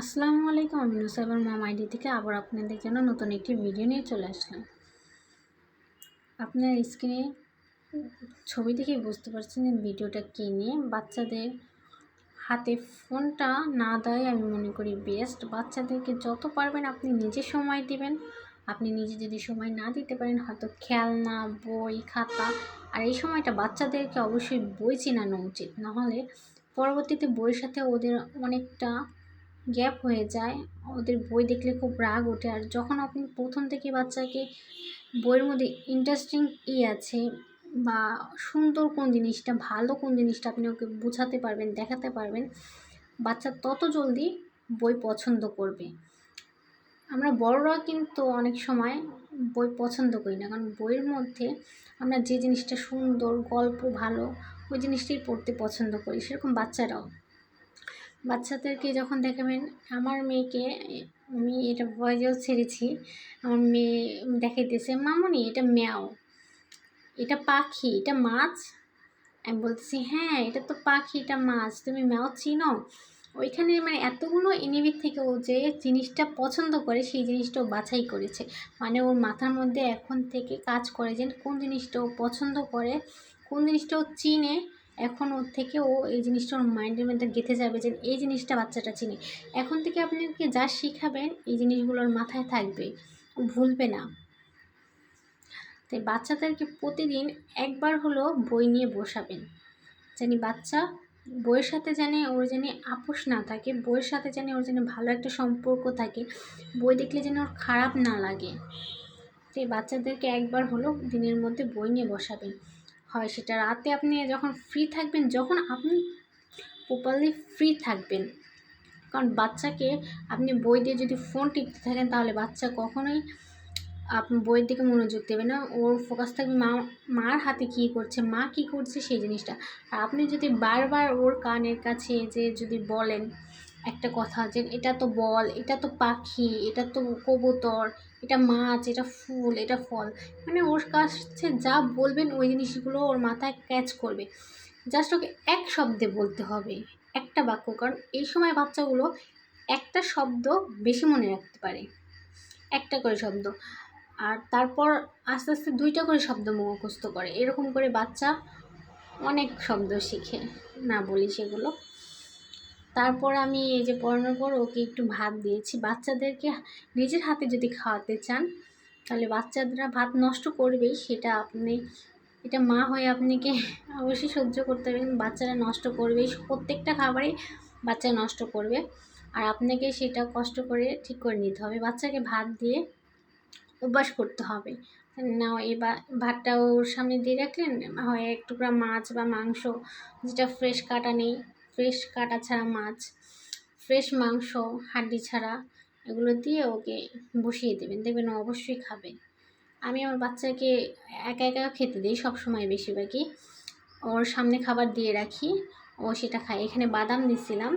আসসালামু আলাইকুম, আমি নুসাইবার মাম আইডি থেকে আবার আপনাদের জন্য নতুন একটি ভিডিও নিয়ে চলে আসলাম। আপনার স্ক্রিনে ছবি দেখেই বুঝতে পারছেন যে ভিডিওটা কী নিয়ে। বাচ্চাদের হাতে ফোনটা না দেয় আমি মনে করি বেস্ট বাচ্চাদেরকে যত পারবেন আপনি নিজে সময় দিবেন। আপনি নিজে যদি সময় না দিতে পারেন, হয়তো খেলনা, বই, খাতা, আর এই সময়টা বাচ্চাদেরকে অবশ্যই বই চেনানো উচিত। নাহলে পরবর্তীতে বইয়ের সাথে ওদের অনেকটা গ্যাপ হয়ে যায়। ওদের বই দেখলে খুব রাগ ওঠে। আর যখন আপনি প্রথম থেকে বাচ্চাকে বইয়ের মধ্যে ইন্টারেস্টিং ই আছে বা সুন্দর কোন জিনিসটা, ভালো কোন জিনিসটা আপনি ওকে বোঝাতে পারবেন, দেখাতে পারবেন, বাচ্চা তত জলদি বই পছন্দ করবে। আমরা বড়রা কিন্তু অনেক সময় বই পছন্দ করি না। কারণ বইয়ের মধ্যে আমরা যে জিনিসটা সুন্দর, গল্প ভালো, ওই জিনিসটাই পড়তে পছন্দ করি। সেরকম বাচ্চারাও। বাচ্চাদেরকে যখন দেখাবেন, আমার মেয়েকে, আমি এটা ভয়েসেও ছেড়েছি, আমার মেয়ে দেখাইতেছে, মামনি, এটা ম্যাও, এটা পাখি, এটা মাছ? আমি বলতেছি হ্যাঁ এটা তো পাখি, এটা মাছ, তুমি ম্যাও চিনো? ওইখানে মানে এতগুলো এনিমির থেকে ও যে জিনিসটা পছন্দ করে, সেই জিনিসটা বাছাই করেছে। মানে ওর মাথার মধ্যে এখন থেকে কাজ করে যে কোন জিনিসটা ও পছন্দ করে, কোন জিনিসটা ও চিনে এখন ওর থেকে ও এই জিনিসটা ওর মাইন্ডের মধ্যে গেঁথে যাবে যে এই জিনিসটা বাচ্চাটা চিনে। এখন থেকে আপনি ওকে যা শিখাবেন, এই জিনিসগুলোর মাথায় থাকবে। ও ভুলবে না। তাই বাচ্চাদেরকে প্রতিদিন একবার হলো বই নিয়ে বসাবেন। জানি বাচ্চা বইয়ের সাথে জানে ওর যেন আপোষ না থাকে, বইয়ের সাথে জানে ওর যেন ভালো একটা সম্পর্ক থাকে, বই দেখলে যেন ওর খারাপ না লাগে। তাই বাচ্চাদেরকে একবার হলো দিনের মধ্যে বই নিয়ে বসাবেন। হয় সেটা রাতে আপনি যখন ফ্রি থাকবেন, যখন আপনি প্রপারলি ফ্রি থাকবেন। কারণ বাচ্চাকে আপনি বই দিয়ে যদি ফোন টিপতে থাকেন, তাহলে বাচ্চা কখনোই আপনি বইয়ের দিকে মনোযোগ দেবে না। ওর ফোকাস থাকবে মা, মার হাতে কী করছে, মা কী করছে সেই জিনিসটা। আর আপনি যদি বারবার ওর কানের কাছে যে যদি বলেন একটা কথা যে, এটা তো বল, এটা তো পাখি, এটা তো কবুতর এটা মাছ, এটা ফুল, এটা ফল। মানে ওর কাছে যা বলবেন ওই জিনিসগুলো ওর মাথায় ক্যাচ করবে। জাস্ট ওকে এক শব্দে বলতে হবে, একটা বাক্য, কারণ এই সময় বাচ্চাগুলো একটা শব্দ বেশি মনে রাখতে পারে। একটা করে শব্দ। আর তারপর আস্তে আস্তে দুইটা করে শব্দ মুখস্থ করে। এরকম করে বাচ্চা অনেক শব্দ শিখে, না বলি সেগুলো। তারপর আমি এই যে পড়ানোর পর ওকে একটু ভাত দিয়েছি। বাচ্চাদেরকে নিজের হাতে যদি খাওয়াতে চান, তাহলে বাচ্চারা ভাত নষ্ট করবেই, সেটা আপনি, এটা মা হয়ে আপনাকে অবশ্যই সহ্য করতে হবে। বাচ্চারা নষ্ট করবেই, প্রত্যেকটা খাবারই বাচ্চা নষ্ট করবে। আর আপনাকে সেটা কষ্ট করে ঠিক করে নিতে হবে। বাচ্চাকে ভাত দিয়ে অভ্যাস করতে হবে। না এই ভাতটা ওর সামনে দিয়ে রাখলেন, হয় এক টুকরা মাছ বা মাংস, যেটা ফ্রেশ কাটা নেই ফ্রেশ কাটা ছাড়া মাছ, ফ্রেশ মাংস, হাড্ডি ছাড়া এগুলো দিয়ে ওকে বসিয়ে দেবেন। দেখবেন অবশ্যই খাবে। আমি আমার বাচ্চাকে একা একা খেতে দিই সবসময় বেশিরভাগই। ওর সামনে খাবার দিয়ে রাখি, ও সেটা খায়। এখানে বাদাম দিছিলাম,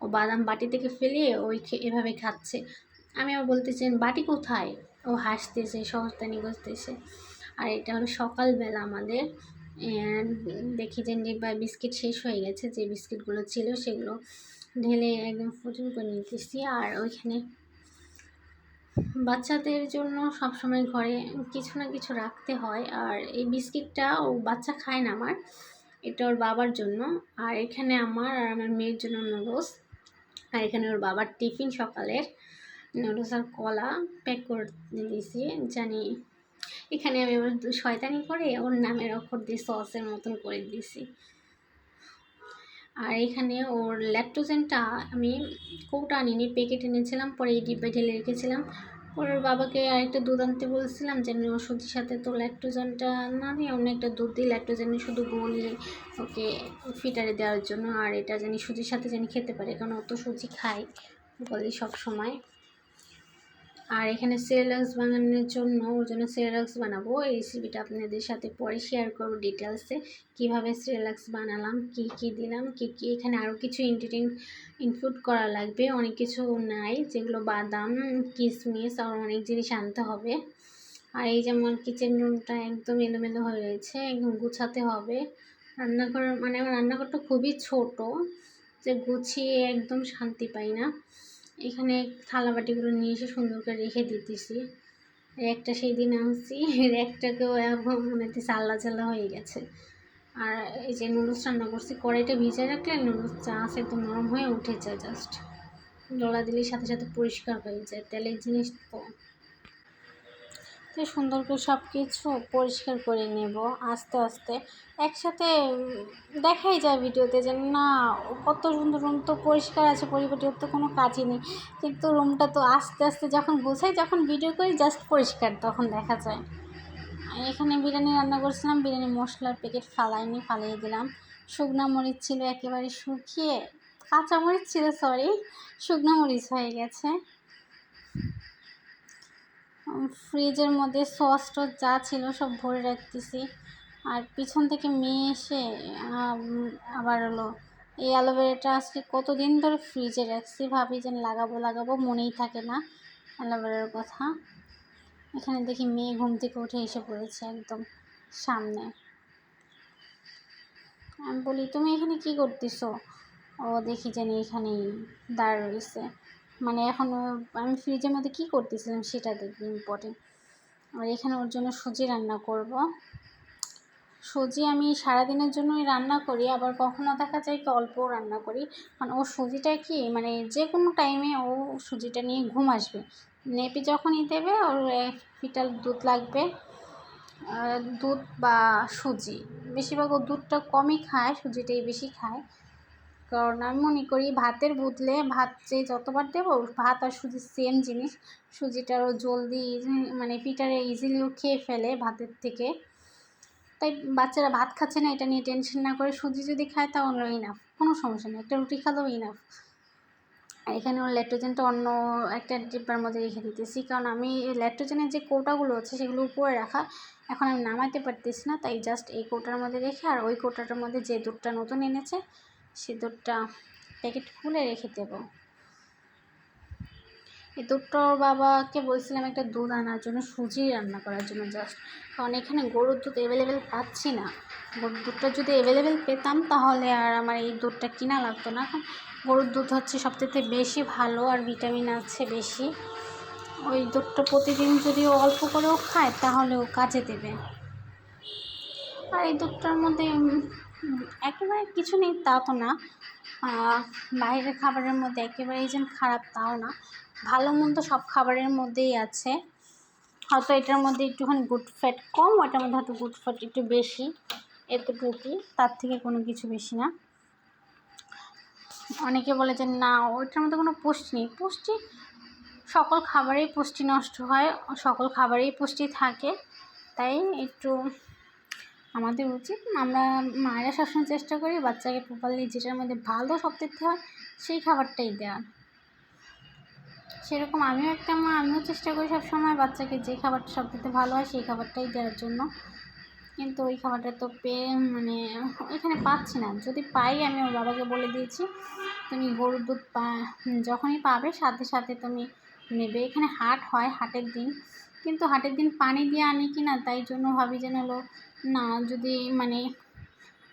ও বাদাম বাটি থেকে ফেলে ওই এভাবে খাচ্ছে। আমি আবার বলতেছেন বাটি কোথায়? ও হাসতেছে সহস্তানি করতেছে। আর এটা হলো সকালবেলা আমাদের দেখি যে বা বিস্কিট শেষ হয়ে গেছে, যে বিস্কিটগুলো ছিল সেগুলো ঢেলে একদম ফুটুন করে নিতেছি। আর ওইখানে বাচ্চাদের জন্য সবসময় ঘরে কিছু না কিছু রাখতে হয়। আর এই বিস্কিটটা ও বাচ্চা খায় না আমার, এটা ওর বাবার জন্য। আর এখানে আমার আর আমার মেয়ের জন্য নুডলস আর এখানে ওর বাবার টিফিন সকালের। নুডলস আর কলা প্যাক করে দিয়েছি, জানি এখানে আমি আবার শয়তানি করে ওর নামের অক্ষর দিয়ে সসের মতন করে দিয়েছি। আর এখানে ওর ল্যাকটোজেনটা আমি কৌটা আনিনি, প্যাকেট এনেছিলাম, পরে এই ডিব্বায় ঢেলে রেখেছিলাম। ওর বাবাকে আরেকটা দুধ আনতে বলছিলাম যেন সুজির সাথে তো ল্যাকটোজেনটা না নিয়ে অন্য একটা দুধ দিই, ল্যাকটোজেনে শুধু গলিয়ে ওকে ফিটারে দেওয়ার জন্য। আর এটা জানি সুজির সাথে জানি খেতে পারে, কারণ অত সুজি খায় বলি সব সময়। আর এখানে সেরেলাক্স বানানোর জন্য, ওর জন্য সেরেলাক্স বানাবো। এই রেসিপিটা আপনাদের সাথে পরে শেয়ার করব ডিটেলসে কীভাবে সেরেলাক্স বানালাম, কি কি দিলাম, কি কি, এখানে আরও কিছু ইনগ্রিডিয়েন্ট ইনক্লুড করা লাগবে। অনেক কিছু নাই, যেগুলো বাদাম কিশমিশ আর অনেক জিনিস আনতে হবে। আর এই যেমন কিচেন রুমটা একদম এলোমেলো হয়ে রয়েছে, একদম গুছাতে হবে। রান্নাঘর মানে আমার রান্নাঘরটা খুবই ছোট, যে গুছিয়ে একদম শান্তি পাই না। এখানে থালা বাটিগুলো নিয়ে এসে সুন্দর করে রেখে দিতেছি। একটা সেই দিন আনছি একটাকেও এখন মানে চাল্লা চাল্লা হয়ে গেছে। আর এই যে নুডলস রান্না করছি, কড়াইটা ভিজে রাখলে নুডলস চা আছে একদম নরম হয়ে উঠেছে জাস্ট ডলা দিলে সাথে সাথে পরিষ্কার হয়ে যায়, তেলের জিনিস তো তো সুন্দর করে সব কিছু পরিষ্কার করে নেব আস্তে আস্তে। একসাথে দেখাই যায় ভিডিওতে যে না, কত সুন্দর রুম তো পরিষ্কার আছে, পরিপাটির তো কোনো কাজই নেই। কিন্তু রুমটা তো আস্তে আস্তে যখন গোছাই, যখন ভিডিও করি জাস্ট পরিষ্কার তখন দেখা যায়। এখানে বিরিয়ানি রান্না করছিলাম, বিরিয়ানি মশলার প্যাকেট ফালাইনি, ফালিয়ে দিলাম। শুকনো মরিচ ছিল একেবারে শুকিয়ে কাঁচা মরিচ ছিল সরি শুকনো মরিচ হয়ে গেছে। ফ্রিজের মধ্যে সস টস যা ছিল সব ভরে রাখতেছি। আর পিছন থেকে মেয়ে এসে আবার হলো, এই অ্যালোভেরাটা আজকে কতদিন ধরে ফ্রিজে রাখছি ভাবি যে লাগাবো লাগাবো মনেই থাকে না অ্যালোভেরার কথা। এখানে দেখি মেয়ে ঘুম থেকে উঠে এসে পড়েছে একদম সামনে। আমি বলি, তুমি এখানে কি করতেছো? ও দেখি জানি এখানেই দাঁড় রয়েছে। মানে এখন আমি ফ্রিজের মধ্যে কী করতেছিলাম সেটা দেখবি ইম্পর্টেন্ট আর এখানে ওর জন্য সুজি রান্না করব। সুজি আমি সারাদিনের জন্যই রান্না করি, আবার কখনো দেখা যায় কি অল্প রান্না করি। মানে ও সুজিটা কি মানে যে কোনো টাইমে ও সুজিটা নিয়ে ঘুম আসবে। নেপে যখনই দেবে, ওর ফিটাল দুধ লাগবে দুধ বা সুজি। বেশিরভাগ ও দুধটা কমই খায়, সুজিটাই বেশি খায়। কারণ আমি মনে করি ভাতের বদলে ভাত যে যতবার দেবো, ভাত আর সুজি সেম জিনিস। সুজিটারও জলদি মানে পিটারে ইজিলিও খেয়ে ফেলে ভাতের থেকে। তাই বাচ্চারা ভাত খাচ্ছে না, এটা নিয়ে টেনশন না করে সুজি যদি খায় তাহলে ইনাফ কোনো সমস্যা নেই। একটা রুটি খালেও ইনাফ এখানে ওর ল্যাট্রোজেনটা অন্য একটা ডিব্বার মধ্যে রেখে দিতেছি। কারণ আমি ল্যাট্রোজেনের যে কৌটাগুলো আছে সেগুলো উপরে রাখা, এখন আমি নামাইতে পারতেছি না। তাই জাস্ট এই কৌটার মধ্যে রেখে আর ওই কৌটাটার মধ্যে যে দুধটা নতুন এনেছে সে দুধটা প্যাকেট খুলে রেখে দেব। এই দুধটা বাবাকে বলছিলাম একটা দুধ আনার জন্য, সুজি রান্না করার জন্য জাস্ট কারণ এখানে গরুর দুধ অ্যাভেলেবেল পাচ্ছি না। গরুর দুধটা যদি অ্যাভেলেবেল পেতাম তাহলে আর আমার এই দুধটা কিনা লাগতো না। গরুর দুধ হচ্ছে সবথেকে বেশি ভালো আর ভিটামিন আছে বেশি। ওই দুধটা প্রতিদিন যদি অল্প করেও খায় তাহলেও কাজে দেবে। আর এই দুধটার মধ্যে একেবারে কিছু নেই তা তো না। বাইরের খাবারের মধ্যে একেবারেই যেন খারাপ, তাও না। ভালো মন্দ সব খাবারের মধ্যেই আছে। হয়তো এটার মধ্যে একটুখানি গুড ফ্যাট কম, ওটার মধ্যে হয়তো গুড ফ্যাট একটু বেশি, এতটুকুই। তার থেকে কোনো কিছু বেশি না। অনেকে বলে যে, না ওইটার মধ্যে কোনো পুষ্টি নেই। পুষ্টি সকল খাবারেই পুষ্টি নষ্ট হয়, সকল খাবারেই পুষ্টি থাকে। তাই একটু আমাদের উচিত আমরা মায়েরা সবসময় চেষ্টা করি বাচ্চাকে প্রপারলি যেটার মধ্যে ভালো সব দিতে হয়, সেই খাবারটাই দেওয়ার। সেরকম আমিও একটা মা, আমিও চেষ্টা করি সবসময় বাচ্চাকে যে খাবারটা সব থেকে ভালো হয়, সেই খাবারটাই দেওয়ার জন্য। কিন্তু ওই খাবারটা তো পেয়ে মানে এখানে পাচ্ছি না। যদি পাই, আমি ওর বাবাকে বলে দিয়েছি, তুমি গরুর দুধ পা, যখনই পাবে, সাথে সাথে তুমি নেবে। এখানে হাট হয়, হাটের দিন। কিন্তু হাটের দিন পানি দিয়ে আনি কি না তাই জন্য ভাবি যেন হলো না, যদি মানে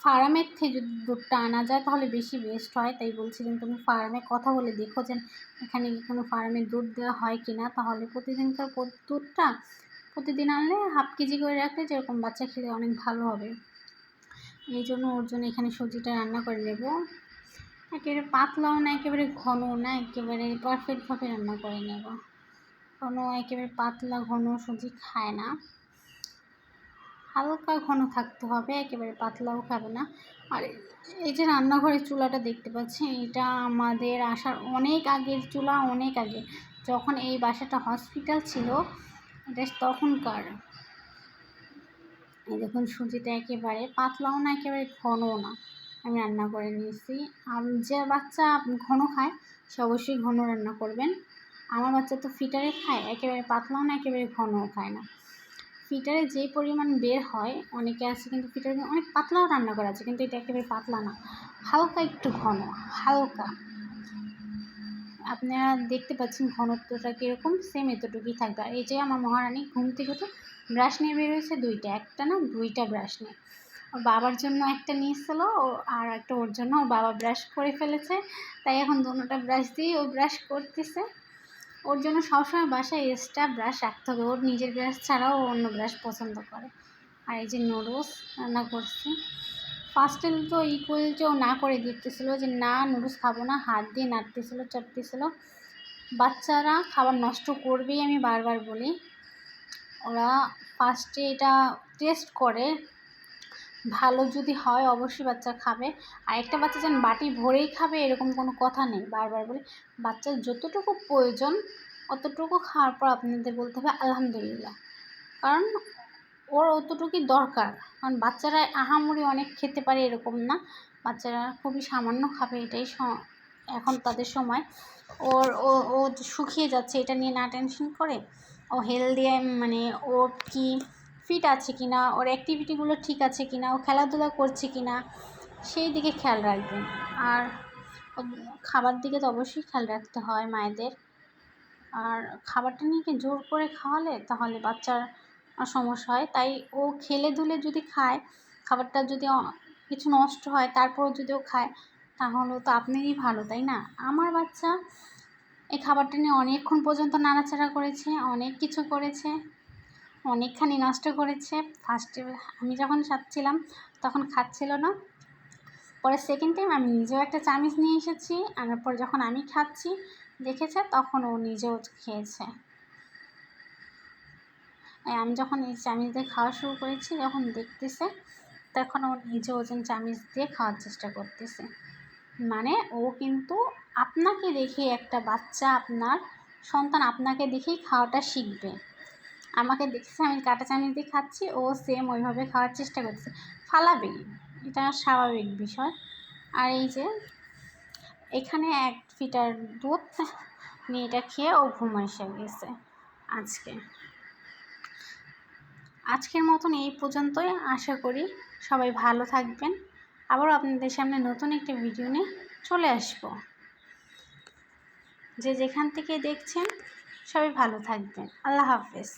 ফার্মের থেকে যদি দুধটা আনা যায় তাহলে বেশি বেস্ট হয়। তাই বলছিলাম তুমি ফার্মে কথা বলে দেখো যে, এখানে কোনো ফার্মে দুধ দেওয়া হয় কি না তাহলে প্রতিদিনকার দুধটা প্রতিদিন আনলে হাফ কেজি করে রাখলে যেরকম বাচ্চা খেলে অনেক ভালো হবে। এই জন্য ওর জন্য এখানে সবজিটা রান্না করে নেব। একেবারে পাতলাও না, একেবারে ঘন না, একেবারে পারফেক্টভাবে রান্না করে নেব। কোনো একেবারে পাতলা ঘন সবজি খায় না। হালকা ঘন থাকতে হবে, একেবারে পাতলাও খাবে না। আর এই যে রান্নাঘরের চুলাটা দেখতে পাচ্ছি, এটা আমাদের আসার অনেক আগের চুলা, অনেক আগে। যখন এই বাসাটা হসপিটাল ছিল, এটা তখনকার। এই দেখুন, সুজিটা একেবারে পাতলাও না, একেবারে ঘনও না। আমি রান্না করে নিয়েছি। যে বাচ্চা ঘন খায়, সে অবশ্যই ঘন রান্না করবেন। আমার বাচ্চা তো ফিটারে খায়, একেবারে পাতলাও না, একেবারে ঘনও খায় না। ফিটারে যে পরিমাণ বের হয়, অনেকে আছে কিন্তু ফিটারে অনেক পাতলাও রান্না করা আছে, কিন্তু এটা একেবারে পাতলা না। হালকা একটু ঘন, হালকা। আপনারা দেখতে পাচ্ছেন ঘনত্বটা কীরকম সেম এতটুকুই থাকবে। আর এই যে আমার মহারানী ঘুম থেকে তো ব্রাশ নিয়ে বেরোয়েছে দুইটা, একটা না, দুইটা ব্রাশ নিয়ে। ওর বাবার জন্য একটা নিয়েছিল আর একটা ওর জন্য, ওর বাবা ব্রাশ করে ফেলেছে। তাই এখন দুটোটা ব্রাশ দিয়ে ও ব্রাশ করতেছে। ওর জন্য সবসময় বাসায় এক্সট্রা ব্রাশ রাখতে হবে। ওর নিজের ব্রাশ ছাড়াও অন্য ব্রাশ পছন্দ করে। আর এই যে নুডলস রান্না করছি। ফার্স্টে তো ইকুয়াল যে ও না করে দিতেছিলো যে, না নুডলস খাব না, হাত দিয়ে নাড়তেছিল চটতেছিল বাচ্চারা খাবার নষ্ট করবেই আমি বারবার বলি। ওরা ফার্স্টে এটা টেস্ট করে ভালো যদি হয় অবশ্যই বাচ্চা খাবে। আর একটা বাচ্চা যেন বাটি ভরেই খাবে, এরকম কোনো কথা নেই। বারবার বলি, বাচ্চার যতটুকু প্রয়োজন, অতটুকু খাওয়ার পর আপনাদের বলতে হবে, আলহামদুলিল্লাহ। কারণ ওর অতটুকুই দরকার। কারণ বাচ্চারা আহামরি অনেক খেতে পারে এরকম না। বাচ্চারা খুবই সামান্য খাবে, এটাই এখন তাদের সময়। ওর, ও ও শুকিয়ে যাচ্ছে, এটা নিয়ে না টেনশন করে। ও হেলদি মানে ও কি ফিট আছে কি না ওর অ্যাক্টিভিটিগুলো ঠিক আছে কি না ও খেলাধুলা করছে কি না সেই দিকে খেয়াল রাখবেন। আর খাবার দিকে তো অবশ্যই খেয়াল রাখতে হয় মায়েদের। আর খাবারটা নিয়ে জোর করে খাওয়ালে? তাহলে বাচ্চার সমস্যা হয়। তাই ও খেলে ধুলে যদি খায়, খাবারটা যদি কিছু নষ্ট হয়, তারপরেও যদি ও খায়, তাহলে তো আপনারই ভালো, তাই না? আমার বাচ্চা এই খাবারটা নিয়ে অনেকক্ষণ পর্যন্ত নাড়াচাড়া করেছে, অনেক কিছু করেছে। অনেকখানি নষ্ট করেছে। ফার্স্টে আমি যখন খাচ্ছিলাম, তখন খাচ্ছিল না। পরে সেকেন্ড টাইম আমি নিজেও একটা চামিচ নিয়ে এসেছি। আনার পর যখন আমি খাচ্ছি, দেখেছে, তখন ও নিজেও খেয়েছে। আমি যখন এই চামিচ দিয়ে খাওয়া শুরু করেছি, যখন দেখতেছে, তখন ও নিজে ওজন চামিচ দিয়ে খাওয়ার চেষ্টা করতেছে। মানে ও কিন্তু আপনাকে দেখে একটা বাচ্চা আপনার সন্তান আপনাকে দেখেই খাওয়াটা শিখবে। আমাকে দেখছে, আমি কাঁটা চামচ দিয়ে খাচ্ছি, ও সেম ওইভাবে খাওয়ার চেষ্টা করছে। ফালাবেই এটা স্বাভাবিক বিষয়। আর এই যে, এখানে এক ফিটার দুধ নিয়ে এটা খেয়ে ও ঘুম এসে গেছে আজকে। আজকের মতন এই পর্যন্তই। আশা করি সবাই ভালো থাকবেন। আবারও আপনাদের সামনে নতুন একটি ভিডিও নিয়ে চলে আসব। যে যেখান থেকে দেখছেন, সবাই ভালো থাকবেন। আল্লাহ হাফেজ।